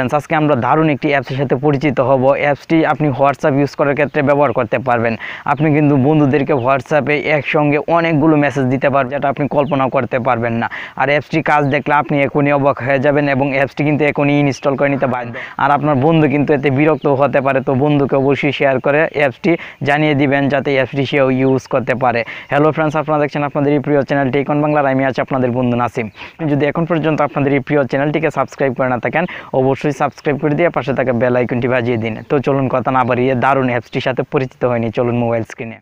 Friends আজকে আমরা দারুণ একটি অ্যাপসের সাথে পরিচিত হব। অ্যাপসটি আপনি হোয়াটসঅ্যাপ ইউজ করার ক্ষেত্রে ব্যবহার করতে পারবেন। আপনি কিন্তু বন্ধুদেরকে হোয়াটসঅ্যাপে একসঙ্গে অনেকগুলো মেসেজ দিতে পারবেন, যেটা আপনি কল্পনা করতে পারবেন না। আর অ্যাপসটি কাজ দেখলে আপনি এখনই অবাক হয়ে যাবেন এবং অ্যাপসটি কিন্তু এখনই ইনস্টল করে নিতে বাধ্য আর আপনার বন্ধু কিন্তু এতে বিরক্ত হতে পারে, তো বন্ধুকে অবশ্যই শেয়ার করে অ্যাপসটি জানিয়ে দিবেন, যাতে অ্যাপসটি সেও ইউজ করতে পারে। হ্যালো ফ্রেন্ডস, আপনারা দেখছেন আপনাদের এই প্রিয় চ্যানেল টেকন বাংলার, আমি আছি আপনাদের বন্ধু নাসিম। যদি এখন পর্যন্ত আপনাদের এই প্রিয় চ্যানেলটিকে সাবস্ক্রাইব করে না থাকেন, অবশ্যই সাবস্ক্রাইব করে দিয়ে পাশে থাকা বেল আইকনটি বাজিয়ে দিন। তো চলুন কথা না বাড়িয়ে দারুণ অ্যাপসটির সাথে পরিচিত হয়নি চলুন মোবাইল স্ক্রিনে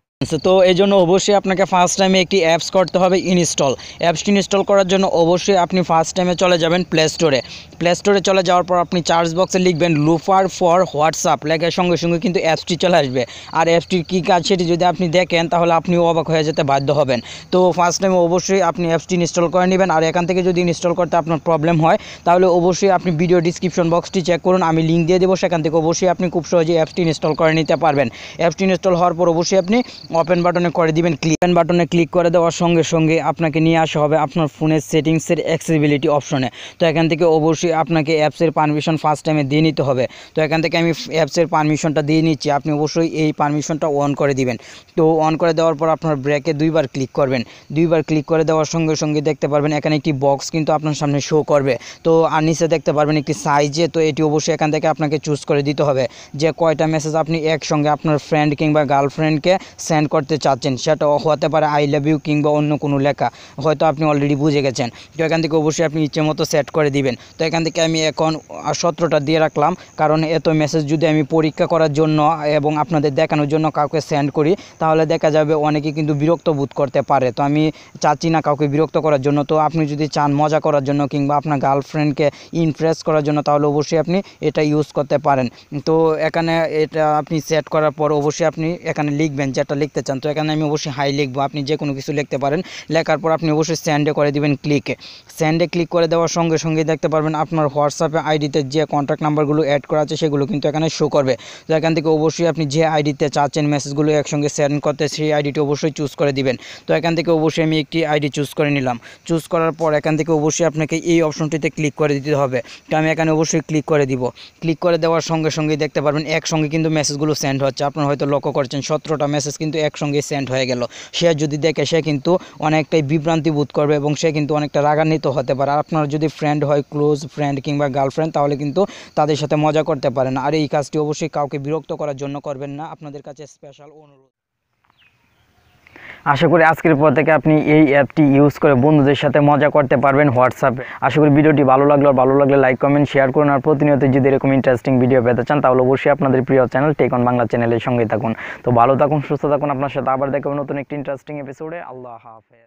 তো এই জন্য অবশ্যই আপনাকে ফার্স্ট টাইমে একটি অ্যাপস করতে হবে ইনস্টল অ্যাপসটি ইনস্টল করার জন্য অবশ্যই আপনি ফার্স্ট টাইমে চলে যাবেন প্লে স্টোরে প্লে স্টোরে চলে যাওয়ার পর আপনি চার্জ বক্সে লিখবেন লুফার ফর হোয়াটসঅ্যাপ লেখার সঙ্গে সঙ্গে কিন্তু অ্যাপসটি চলে আসবে। আর অ্যাপসটির কী কাজ সেটি যদি আপনি দেখেন, তাহলে আপনিও অবাক হয়ে যেতে বাধ্য হবেন। তো ফার্স্ট টাইমে অবশ্যই আপনি অ্যাপসটি ইনস্টল করে নেবেন। আর এখান থেকে যদি ইনস্টল করতে আপনার প্রবলেম হয়, তাহলে অবশ্যই আপনি ভিডিও ডিসক্রিপশন বক্সটি চেক করুন। আমি লিঙ্ক দিয়ে দেবো। সেখান থেকে অবশ্যই আপনি খুব সহজেই অ্যাপসটি ইনস্টল করে নিতে পারবেন। অ্যাপসটি ইনস্টল হওয়ার পর অবশ্যই আপনি ওপেন বাটনে করে দিবেন ক্লিক বাটনে ক্লিক করে দেওয়ার সঙ্গে সঙ্গে আপনাকে নিয়ে আসা হবে আপনার ফোনের সেটিংসের অ্যাক্সেসিবিলিটি অপশনে তো এখান থেকে অবশ্যই আপনাকে অ্যাপসের পারমিশন ফার্স্ট টাইমে দিয়ে নিতে হবে। তো এখান থেকে আমি অ্যাপসের পারমিশনটা দিয়ে নিচ্ছি, আপনি অবশ্যই এই পারমিশনটা অন করে দিবেন। তো অন করে দেওয়ার পর আপনার ব্রেকে দুইবার ক্লিক করবেন। দুইবার ক্লিক করে দেওয়ার সঙ্গে সঙ্গে দেখতে পারবেন এখানে একটি বক্স কিন্তু আপনার সামনে শো করবে। তো আর নিচে দেখতে পারবেন একটি সাইজে তো এটি অবশ্যই এখান থেকে আপনাকে চুজ করে দিতে হবে। যে কয়টা মেসেজ আপনি একসঙ্গে আপনার ফ্রেন্ড কিংবা গার্লফ্রেন্ডকে সেন্ড করতে চাচ্ছেন, সেটা হতে পারে আই লাভ ইউ কিংবা অন্য কোনো লেখা। হয়তো আপনি অলরেডি বুঝে গেছেন। তো এখান থেকে অবশ্যই আপনি ইচ্ছে মতো সেট করে দিবেন। তো এখান থেকে আমি এখন সতেরোটা দিয়ে রাখলাম, কারণ এত মেসেজ যদি আমি পরীক্ষা করার জন্য এবং আপনাদের দেখানোর জন্য কাউকে সেন্ড করি, তাহলে দেখা যাবে অনেকে কিন্তু বিরক্ত বোধ করতে পারে। তো আমি চাচ্ছি না কাউকে বিরক্ত করার জন্য। তো আপনি যদি চান মজা করার জন্য কিংবা আপনার গার্লফ্রেন্ডকে ইমপ্রেস করার জন্য, তাহলে অবশ্যই আপনি এটা ইউজ করতে পারেন। তো এখানে এটা আপনি সেট করার পর অবশ্যই আপনি এখানে লিখবেন, যেটা লিখতে চান। তো এখানে আমি অবশ্যই হাই লিখব। আপনি যে কোনো কিছু লিখতে পারেন। লেখার পর আপনি অবশ্যই স্যান্ডে করে দিবেন ক্লিকে স্যান্ডে ক্লিক করে দেওয়ার সঙ্গে সঙ্গে দেখতে পারবেন আপনার হোয়াটসঅ্যাপে আইডিতে যে কন্ট্যাক্ট নাম্বারগুলো অ্যাড করা আছে, সেগুলো কিন্তু এখানে শো করবে। তো এখান থেকে অবশ্যই আপনি যে আইডিতে চাচ্ছেন মেসেজগুলো একসঙ্গে সেন্ড করতে, সেই আইডিটি অবশ্যই চুজ করে দিবেন। তো এখান থেকে অবশ্যই আমি একটি আইডি চুজ করে নিলাম। চুজ করার পর এখান থেকে অবশ্যই আপনাকে এই অপশনটিতে ক্লিক করে দিতে হবে। তো আমি এখানে অবশ্যই ক্লিক করে দিব। ক্লিক করে দেওয়ার সঙ্গে সঙ্গে দেখতে পারবেন, একসঙ্গে কিন্তু মেসেজগুলো সেন্ড হচ্ছে। আপনার হয়তো লক্ষ্য করছেন, সতেরোটা মেসেজ কিন্তু একসঙ্গে সেন্ড হয়ে গেল। সে যদি দেখে, সে কিন্তু অনেকটাই বিভ্রান্তি বোধ করবে এবং সে কিন্তু অনেকটা রাগান্বিত হতে পারে। আর আপনার যদি ফ্রেন্ড হয় ক্লোজ ফ্রেন্ড কিংবা গার্লফ্রেন্ড তাহলে কিন্তু তাদের সাথে মজা করতে পারেন। আর এই কাজটি অবশ্যই কাউকে বিরক্ত করার জন্য করবেন না। আপনাদের কাছে স্পেশাল অনুরোধ। আশা করি আজকের পর থেকে আপনি এই অ্যাপটি ইউজ করে বন্ধুদের সাথে মজা করতে পারবেন হোয়াটসঅ্যাপে আশা করি ভিডিওটি ভালো লাগল ভালো লাগলে লাইক কমেন্ট শেয়ার করুন, আর প্রতিনিয়ত যদি এরকম ইন্টারেস্টিং ভিডিও পেতে চান, তাহলে অবশ্যই আপনাদের প্রিয় চ্যানেল টেকন বাংলা চ্যানেলের সঙ্গে থাকুন। তো ভালো থাকুন, সুস্থ থাকুন, আপনার সাথে আবার দেখাবো নতুন একটি ইন্টারেস্টিং এপিসোডে আল্লাহ হাফেজ।